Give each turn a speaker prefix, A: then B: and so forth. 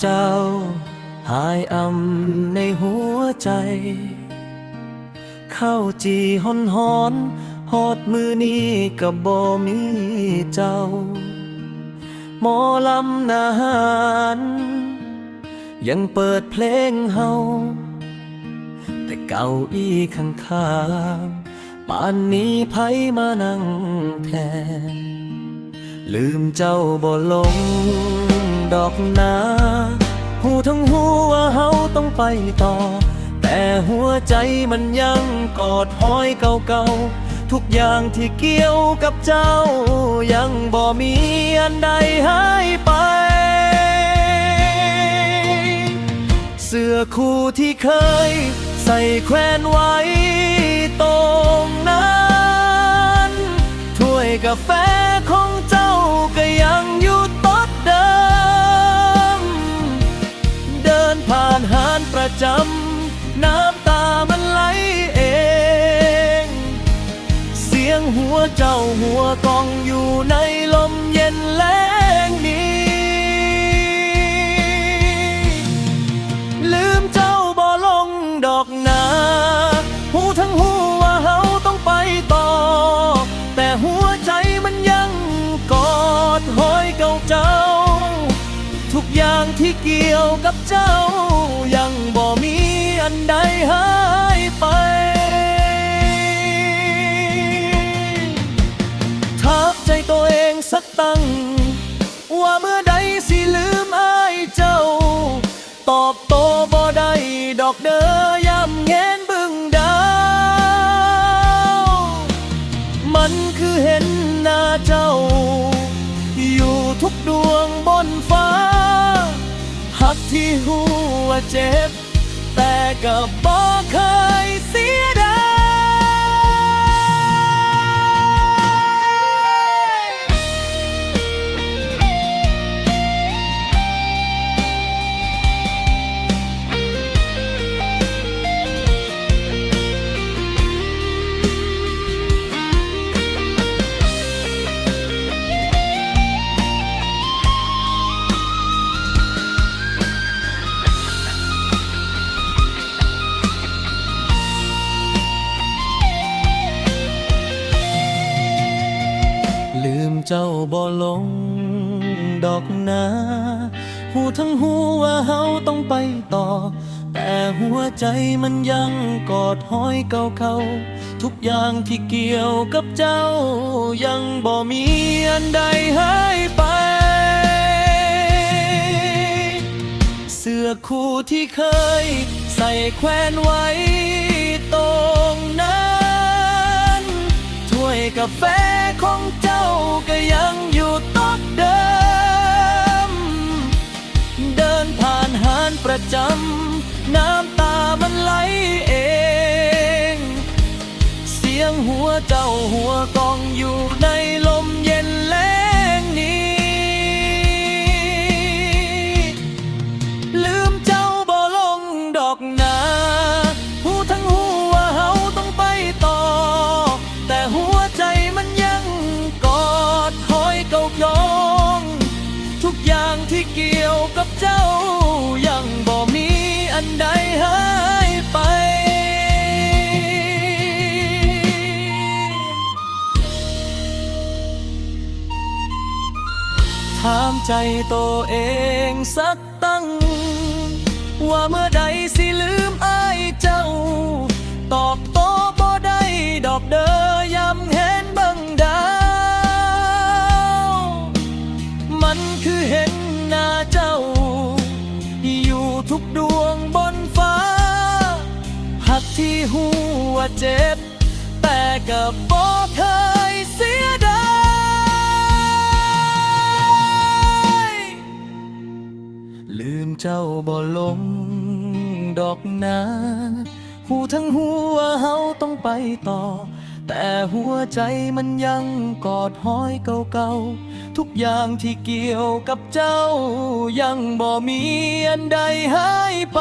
A: เจ้า หายอำในหัวใจเข้าจีหอนหอนฮอดมือนี้กับบ่มีเจ้า หมอลำนาหารยังเปิดเพลงเฮาแต่เก้าอี้ข้างข้างป่านนี้ไผมานั่งแทน ลืมเจ้าบ่ลง ดอกนาหูทั้งหูว่าเฮาต้องไปต่อ แต่หัวใจมันยังกอดห้อยเก่าๆ ทุกอย่างที่เกี่ยวกับเจ้า ยังบ่มีอันใดหายไป เสื้อคู่ที่เคย ใส่แขวนไว้ตรงนั้นถ้วยกาแฟ จำ น้ำตามันไหลเอง เสียงหัวเจ้าหัวกองอยู่ในลมเย็นแล้งนี้ ลืมเจ้าบ่ลงดอกนาหูทั้งหูว่าเฮาต้องไปต่อ แต่หัวใจมันยังกอดหอยเก่าเจ้า ทุกอย่างที่เกี่ยวกับเจ้า ยังบ่มีอันใดหายไป ที่หัวเจ็บ แต่ก็บอกเคยเสีย เจ้าบ่ลงดอกนาหูทั้งหูว่าเฮาต้องไปต่อ แต่หัวใจมันยังกอดห้อยเก่าๆทุกอย่างที่เกี่ยวกับเจ้า ยังบ่มีอันใดหายไป เสื้อคู่ที่เคย ใส่แขวนไว้ตรงนั้นถ้วยกาแฟของเจ้า ประจำ น้ำตามันไหลเอง เสียงหัวเจ้าหัวกองอยู่ในลมเย็นแล้งนี้ ลืมเจ้าบ่ลงดอกนาหูทั้งหูว่าเฮาต้องไปต่อ แต่หัวใจมันยังกอดคอยเก่ายอง ทุกอย่างที่เกี่ยวกับ จ้ายังบ่มีอันใดหายไป ถามใจตัวเองสักตั้ง ว่าเมื่อใดสิลืม หักที่หัวเจ็บ แต่ก็บ่เคยเสียดายลืมเจ้าบ่ลงดอกนาหูทั้งหัวเฮาต้องไปต่อ แต่หัวใจมันยังกอดห้อยเก่าๆ ทุกอย่างที่เกี่ยวกับเจ้า ยังบ่มีอันใดหายไป